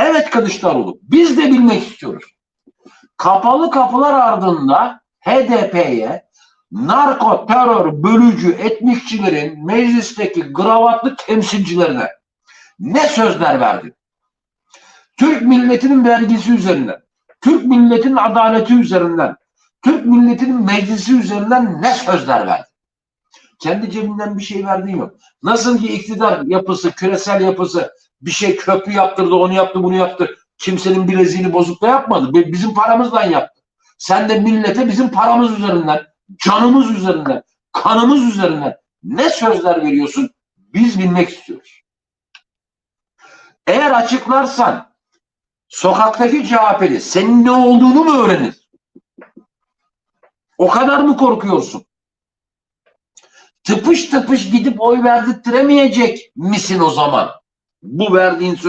Evet Kılıçdaroğlu. Biz de bilmek istiyoruz. Kapalı kapılar ardında HDP'ye narko, terör, bölücü, etnikçilerin meclisteki gravatlı temsilcilerine ne sözler verdin? Türk milletinin vergisi üzerinden, Türk milletinin adaleti üzerinden, Türk milletinin meclisi üzerinden ne sözler verdin? Kendi cebinden bir şey verdiğin yok. Nasıl ki iktidar yapısı, küresel yapısı bir şey köprü yaptırdı, onu yaptı, bunu yaptı. Kimsenin bileziğini bozuk da yapmadı. Bi- Bizim paramızdan yaptı. Sen de millete bizim paramız üzerinden, canımız üzerinden, kanımız üzerinden ne sözler veriyorsun? Biz bilmek istiyoruz. Eğer açıklarsan sokaktaki CHP'li senin ne olduğunu mu öğrenir? O kadar mı korkuyorsun? Tıpış tıpış gidip oy verdirttiremeyecek misin o zaman? Bu verdiğin söz